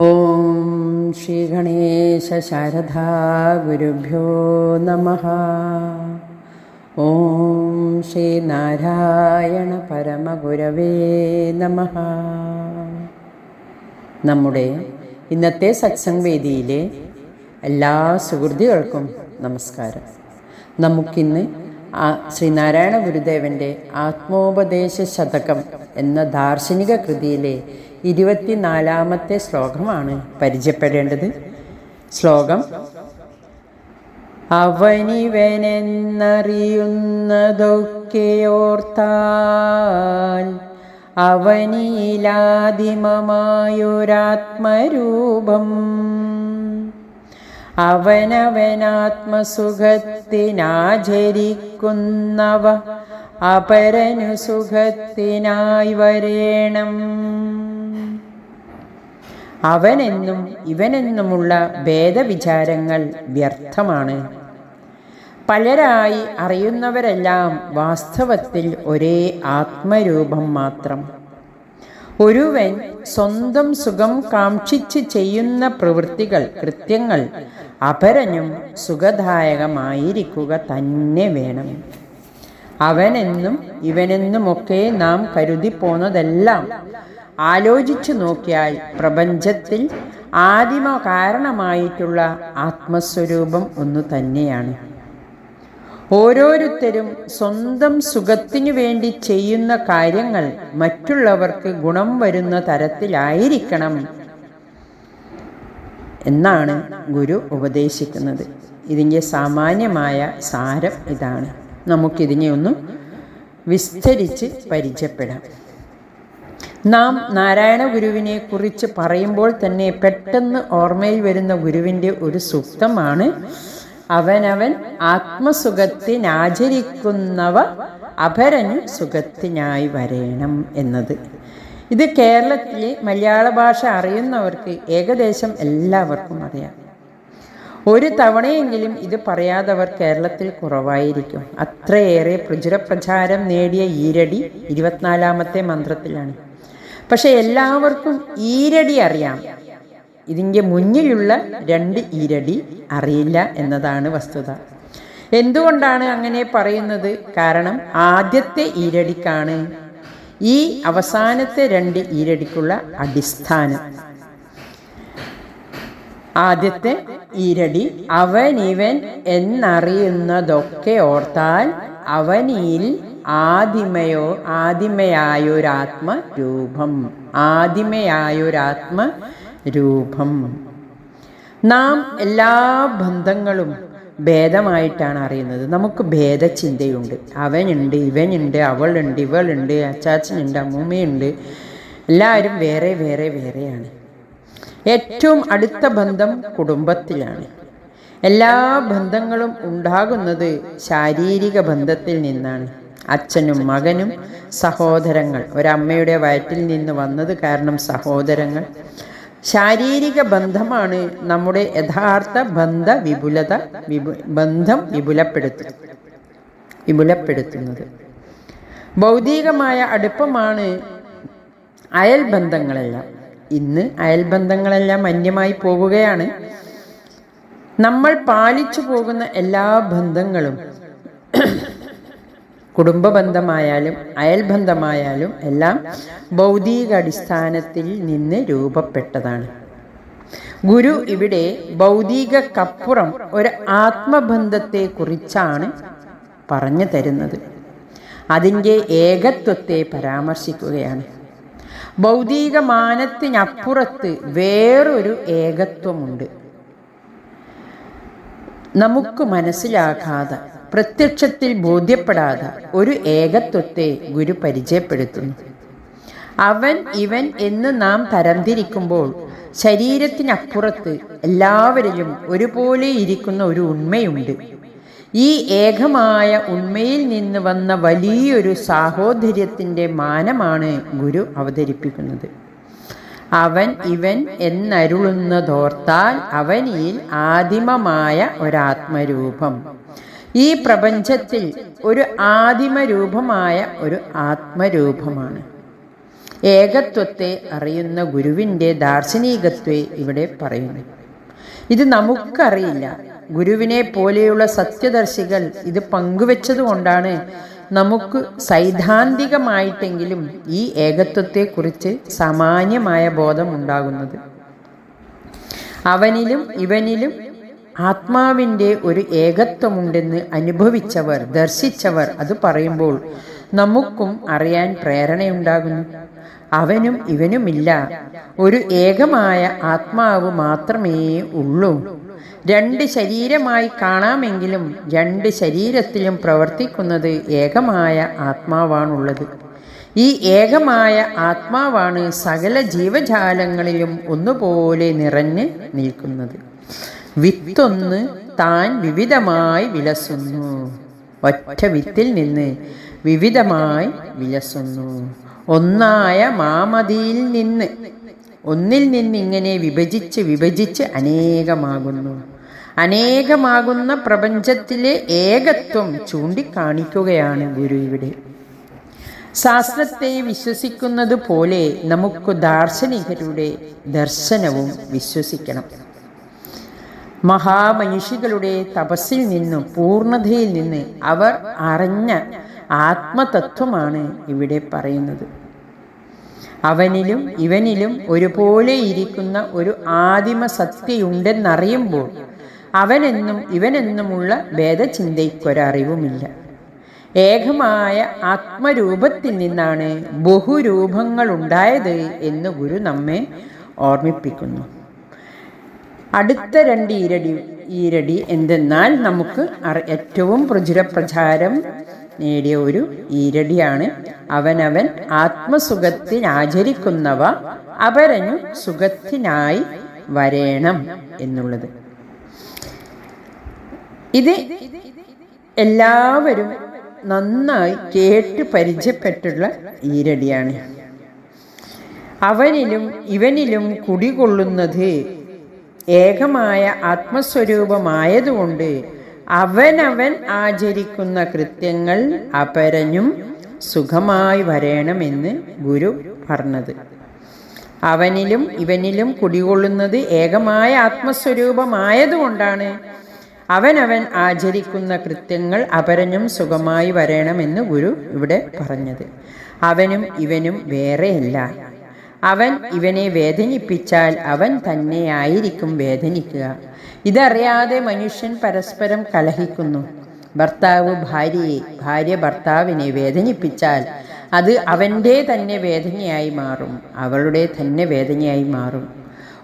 ഓം ശ്രീ ഗണേശ ശാരദാ ഗുരുഭ്യോ നമ ഓം ശ്രീ നാരായണ പരമഗുരവേ നമ നമ്മുടെ ഇന്നത്തെ സത്സംഗ് വേദിയിലെ എല്ലാ സുഹൃതികൾക്കും നമസ്കാരം. നമുക്കിന്ന് ആ ശ്രീനാരായണ ഗുരുദേവന്റെ ആത്മോപദേശ ശതകം എന്ന ദാർശനിക കൃതിയിലെ ഇരുപത്തിനാലാമത്തെ ശ്ലോകമാണ് പരിചയപ്പെടേണ്ടത്. ശ്ലോകം അവനിവനെന്നറിയുന്നതൊക്കെയോർത്താൽ അവനിലാദിമമായൊരാത്മരൂപം അവനവനാത്മസുഖത്തിനാചരിക്കുന്നവ അപരനു സുഖത്തിനായി വരേണം അവനെന്നും ഇവനെന്നുമുള്ള ഭേദവിചാരങ്ങൾ വ്യർത്ഥമാണ്. പലരായി അറിയുന്നവരെല്ലാം വാസ്തവത്തിൽ ഒരേ ആത്മരൂപം മാത്രം. ഒരുവൻ സ്വന്തം സുഖം കാക്ഷിച്ച് ചെയ്യുന്ന പ്രവൃത്തികൾ കൃത്യങ്ങൾ അപരനും സുഖദായകമായിരിക്കുക തന്നെ വേണം. അവനെന്നും ഇവനെന്നുമൊക്കെ നാം കരുതി പോന്നതെല്ലാം ആലോചിച്ചു നോക്കിയാൽ പ്രപഞ്ചത്തിൽ ആദിമ കാരണമായിട്ടുള്ള ആത്മസ്വരൂപം ഒന്നു തന്നെയാണ്. ഓരോരുത്തരും സ്വന്തം സുഖത്തിനു വേണ്ടി ചെയ്യുന്ന കാര്യങ്ങൾ മറ്റുള്ളവർക്ക് ഗുണം വരുന്ന തരത്തിലായിരിക്കണം എന്നാണ് ഗുരു ഉപദേശിക്കുന്നത്. ഇതിന്റെ സാമാന്യമായ സാരം ഇതാണ്. നമുക്കിതിനെ ഒന്ന് വിസ്തരിച്ച് പരിചയപ്പെടാം. നാം നാരായണ ഗുരുവിനെ കുറിച്ച് പറയുമ്പോൾ തന്നെ പെട്ടെന്ന് ഓർമ്മയിൽ വരുന്ന ഗുരുവിന്റെ ഒരു സൂക്തമാണ് അവനവൻ ആത്മസുഖത്തിനാചരിക്കുന്നവ അപരന് സുഖത്തിനായി വരേണം എന്നത്. ഇത് കേരളത്തിലെ മലയാള ഭാഷ അറിയുന്നവർക്ക് ഏകദേശം എല്ലാവർക്കും അറിയാം. ഒരു തവണയെങ്കിലും ഇത് പറയാതവർ കേരളത്തിൽ കുറവായിരിക്കും. അത്രയേറെ പ്രചുരപ്രചാരം നേടിയ ഈരടി ഇരുപത്തിനാലാമത്തെ മന്ത്രത്തിലാണ്. പക്ഷെ എല്ലാവർക്കും ഈരടി അറിയാം. ഇതിന്റെ മുന്നിലുള്ള രണ്ട് ഇരടി അറിയില്ല എന്നതാണ് വസ്തുത. എന്തുകൊണ്ടാണ് അങ്ങനെ പറയുന്നത്? കാരണം ആദ്യത്തെ ഈരടിക്കാണ്. ഈ അവസാനത്തെ രണ്ട് ഈരടിക്കുള്ള അടിസ്ഥാനം. ആദ്യത്തെ ഈരടി അവൻ ഇവൻ എന്നറിയുന്നതൊക്കെ ഓർത്താൽ അവനിൽ ആദിമയോ ആദിമയായൊരാത്മ രൂപം. ആദിമയായൊരാത്മ രൂപം. നാം എല്ലാ ബന്ധങ്ങളും ഭേദമായിട്ടാണ് അറിയുന്നത്. നമുക്ക് ഭേദചിന്തയുണ്ട്. അവനുണ്ട് ഇവനുണ്ട് അവളുണ്ട് ഇവളുണ്ട് അച്ചാച്ചനുണ്ട് അമ്മൂമ്മയുണ്ട്. എല്ലാവരും വേറെ വേറെ വേറെയാണ്. ഏറ്റവും അടുത്ത ബന്ധം കുടുംബത്തിലാണ്. എല്ലാ ബന്ധങ്ങളും ഉണ്ടാകുന്നത് ശാരീരിക ബന്ധത്തിൽ നിന്നാണ്. അച്ഛനും മകനും സഹോദരങ്ങൾ. ഒരമ്മയുടെ വയറ്റിൽ നിന്ന് വന്നത് കാരണം സഹോദരങ്ങൾ. ശാരീരിക ബന്ധമാണ് നമ്മുടെ യഥാർത്ഥ ബന്ധ വിപുലത വിപു ബന്ധം വിപുലപ്പെടുത്തു വിപുലപ്പെടുത്തുന്നത്. ഭൗതികമായ അടുപ്പമാണ് അയൽബന്ധങ്ങളെല്ലാം ഇന്ന് അയൽബന്ധങ്ങളെല്ലാം അന്യമായി പോവുകയാണ് നമ്മൾ പാലിച്ചു പോകുന്ന എല്ലാ ബന്ധങ്ങളും കുടുംബ ബന്ധമായാലും അയൽബന്ധമായാലും എല്ലാം ഭൗതിക അടിസ്ഥാനത്തിൽ നിന്ന് രൂപപ്പെട്ടതാണ്. ഗുരു ഇവിടെ ഭൗതികക്കപ്പുറം ഒരു ആത്മബന്ധത്തെ കുറിച്ചാണ് പറഞ്ഞു തരുന്നത്. അതിന്റെ ഏകത്വത്തെ പരാമർശിക്കുകയാണ്. ഭൗതിക മാനത്തിനപ്പുറത്ത് വേറൊരു ഏകത്വമുണ്ട്. നമുക്ക് മനസ്സിലാകാതെ പ്രത്യക്ഷത്തിൽ ബോധ്യപ്പെടാതെ ഒരു ഏകത്വത്തെ ഗുരു പരിചയപ്പെടുത്തുന്നു. അവൻ ഇവൻ എന്ന് നാം തരംതിരിക്കുമ്പോൾ ശരീരത്തിനപ്പുറത്ത് എല്ലാവരിലും ഒരുപോലെ ഇരിക്കുന്ന ഒരു ഉണ്മയുണ്ട്. ഈ ഏകമായ ഉണ്മയിൽ നിന്ന് വന്ന വലിയൊരു സാഹോദര്യത്തിന്റെ മാനമാണ് ഗുരു അവതരിപ്പിക്കുന്നത്. അവൻ ഇവൻ എന്നരുളുന്നതോർത്താൽ അവനിൽ ആദിമമായ ഒരാത്മരൂപം. ഈ പ്രപഞ്ചത്തിൽ ഒരു ആദിമരൂപമായ ഒരു ആത്മരൂപമാണ്. ഏകത്വത്തെ അറിയുന്ന ഗുരുവിന്റെ ദാർശനികത്വെ ഇവിടെ പറയുന്നു. ഇത് നമുക്കറിയില്ല. ഗുരുവിനെ പോലെയുള്ള സത്യദർശികൾ ഇത് പങ്കുവെച്ചതുകൊണ്ടാണ് നമുക്ക് സൈദ്ധാന്തികമായിട്ടെങ്കിലും ഈ ഏകത്വത്തെക്കുറിച്ച് സാമാന്യമായ ബോധമുണ്ടാകുന്നത്. അവനിലും ഇവനിലും ആത്മാവിന്റെ ഒരു ഏകത്വമുണ്ടെന്ന് അനുഭവിച്ചവർ ദർശിച്ചവർ അത് പറയുമ്പോൾ നമുക്കും അറിയാൻ പ്രേരണയുണ്ടാകുന്നു. അവനും ഇവനുമില്ല. ഒരു ഏകമായ ആത്മാവ് മാത്രമേ ഉള്ളൂ. രണ്ട് ശരീരമായി കാണാമെങ്കിലും രണ്ട് ശരീരത്തിലും പ്രവർത്തിക്കുന്നത് ഏകമായ ആത്മാവാണുള്ളത്. ഈ ഏകമായ ആത്മാവാണ് സകല ജീവജാലങ്ങളിലും ഒന്നുപോലെ നിറഞ്ഞ് നിൽക്കുന്നത്. വിത്തൊന്ന് താൻ വിവിധമായി വിലസുന്നു. ഒറ്റ വിത്തിൽ നിന്ന് വിവിധമായി വിലസുന്നു. ഒന്നായ മാമതിയിൽ നിന്ന് ഒന്നിൽ നിന്ന് ഇങ്ങനെ വിഭജിച്ച് വിഭജിച്ച് അനേകമാകുന്നു. അനേകമാകുന്ന പ്രപഞ്ചത്തിലെ ഏകത്വം ചൂണ്ടിക്കാണിക്കുകയാണ് ഗുരു ഇവിടെ. ശാസ്ത്രത്തെ വിശ്വസിക്കുന്നത് പോലെ നമുക്ക് ദാർശനികരുടെ ദർശനവും വിശ്വസിക്കണം. മഹാമനുഷികളുടെ തപസ്സിൽ നിന്നും പൂർണതയിൽ നിന്ന് അവർ അറിഞ്ഞ ആത്മതത്വമാണ് ഇവിടെ പറയുന്നത്. അവനിലും ഇവനിലും ഒരുപോലെ ഇരിക്കുന്ന ഒരു ആദിമ സത്യയുണ്ടെന്നറിയുമ്പോൾ അവനെന്നും ഇവനെന്നുമുള്ള ഭേദചിന്തയ്ക്കൊരറിവുമില്ല. ഏകമായ ആത്മരൂപത്തിൽ നിന്നാണ് ബഹുരൂപങ്ങളുണ്ടായത് എന്ന് ഗുരു നമ്മെ ഓർമ്മിപ്പിക്കുന്നു. അടുത്ത രണ്ട് ഈരടി ഈരടി എന്തെന്നാൽ നമുക്ക് ഏറ്റവും പ്രചുരപ്രചാരം നേടിയ ഒരു ഈരടിയാണ്. അവനവൻ ആത്മസുഖത്തിനാചരിക്കുന്നവ അപരനു സുഖത്തിനായി വരേണം എന്നുള്ളത്. ഇത് എല്ലാവരും നന്നായി കേട്ട് പരിചയപ്പെട്ടുള്ള ഈരടിയാണ്. അവനിലും ഇവനിലും കുടികൊള്ളുന്നത് ഏകമായ ആത്മസ്വരൂപമായതുകൊണ്ട് അവനവൻ ആചരിക്കുന്ന കൃത്യങ്ങൾ അപരഞ്ഞും സുഖമായി വരണമെന്ന് ഗുരു പറഞ്ഞത്. അവനിലും ഇവനിലും കുടികൊള്ളുന്നത് ഏകമായ ആത്മസ്വരൂപമായതുകൊണ്ടാണ് അവനവൻ ആചരിക്കുന്ന കൃത്യങ്ങൾ അപരനും സുഖമായി വരണമെന്ന് ഗുരു ഇവിടെ പറഞ്ഞത്. അവനും ഇവനും വേറെയല്ല. അവൻ ഇവനെ വേദനിപ്പിച്ചാൽ അവൻ തന്നെയായിരിക്കും വേദനിക്കുക. ഇതറിയാതെ മനുഷ്യൻ പരസ്പരം കലഹിക്കുന്നു. ഭർത്താവ് ഭാര്യയെ ഭാര്യ ഭർത്താവിനെ വേദനിപ്പിച്ചാൽ അത് അവന്റെ തന്നെ വേദനയായി മാറും അവളുടെ തന്നെ വേദനയായി മാറും.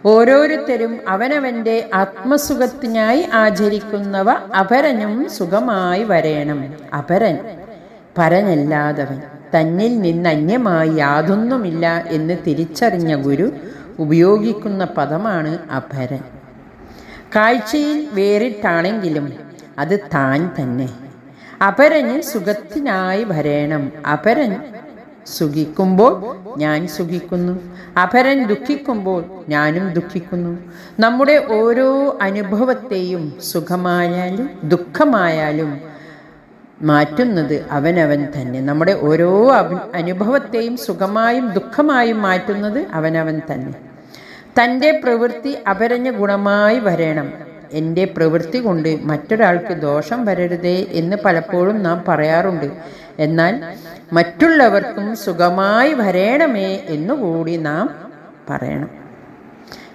ഓരോരുത്തരും അവനവന്റെ ആത്മസുഖത്തിനായി ആചരിക്കുന്നവ അപരനും സുഖമായി വരേണം. അപരൻ പരനല്ലാതവൻ തന്നിൽ നിന്ന് അന്യമായി യാതൊന്നുമില്ല എന്ന് തിരിച്ചറിഞ്ഞ ഗുരു ഉപയോഗിക്കുന്ന പദമാണ് അപരൻ കാഴ്ചയിൽ വേറിട്ടാണെങ്കിലും അത് താൻ തന്നെ. അപരന് സുഖത്തിനായി ഭരേണം. അപരൻ സുഖിക്കുമ്പോൾ ഞാൻ സുഖിക്കുന്നു. അപരൻ ദുഃഖിക്കുമ്പോൾ ഞാനും ദുഃഖിക്കുന്നു. നമ്മുടെ ഓരോ അനുഭവത്തെയും സുഖമായാലും ദുഃഖമായാലും മാറ്റുന്നത് അവനവൻ തന്നെ. നമ്മുടെ ഓരോ അനുഭവത്തെയും സുഖമായും ദുഃഖമായും മാറ്റുന്നത് അവനവൻ തന്നെ. തന്റെ പ്രവൃത്തി അപരഞ്ഞ ഗുണമായി വരണം. എന്റെ പ്രവൃത്തി കൊണ്ട് മറ്റൊരാൾക്ക് ദോഷം വരരുതേ എന്ന് പലപ്പോഴും നാം പറയാറുണ്ട്. എന്നാൽ മറ്റുള്ളവർക്കും സുഖമായി വരേണമേ എന്നുകൂടി നാം പറയണം.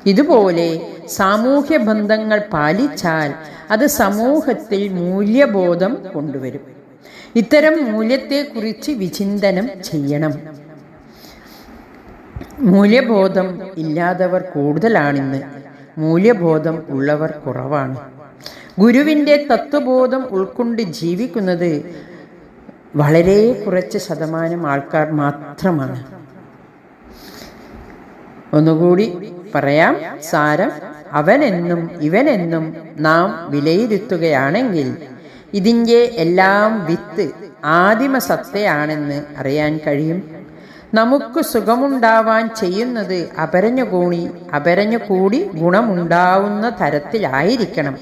ഇതുപോലെ സാമൂഹ്യ ബന്ധങ്ങൾ പാലിച്ചാൽ അത് സമൂഹത്തിൽ മൂല്യബോധം കൊണ്ടുവരും. ഇത്തരം മൂല്യത്തെക്കുറിച്ച് വിചിന്തനം ചെയ്യണം. മൂല്യബോധം ഇല്ലാത്തവർ കൂടുതലാണിന്ന് മൂല്യബോധം ഉള്ളവർ കുറവാണ്. ഗുരുവിന്റെ തത്വബോധം ഉൾക്കൊണ്ട് ജീവിക്കുന്നത് വളരെ കുറച്ച് ശതമാനം ആൾക്കാർ മാത്രമാണ്. ഒന്നുകൂടി പറയാം സാരം അവനെന്നും ഇവനെന്നും നാം വിലയിരുത്തുകയാണെങ്കിൽ ഇതിന്റെ എല്ലാം വിത്ത് ആദിമ സത്തയാണെന്ന് അറിയാൻ കഴിയും. നമുക്ക് സുഖമുണ്ടാവാൻ ചെയ്യുന്നത് അപരഞ്ഞു കൂണി അപരഞ്ഞു കൂടി ഗുണമുണ്ടാവുന്ന തരത്തിലായിരിക്കണം.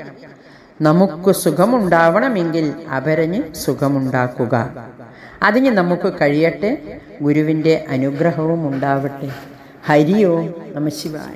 നമുക്ക് സുഖമുണ്ടാവണമെങ്കിൽ അപരഞ്ഞ് സുഖമുണ്ടാക്കുക. അതിന് നമുക്ക് കഴിയട്ടെ ഗുരുവിന്റെ അനുഗ്രഹവും ഉണ്ടാവട്ടെ. ഹരിയോം നമ ശിവായ.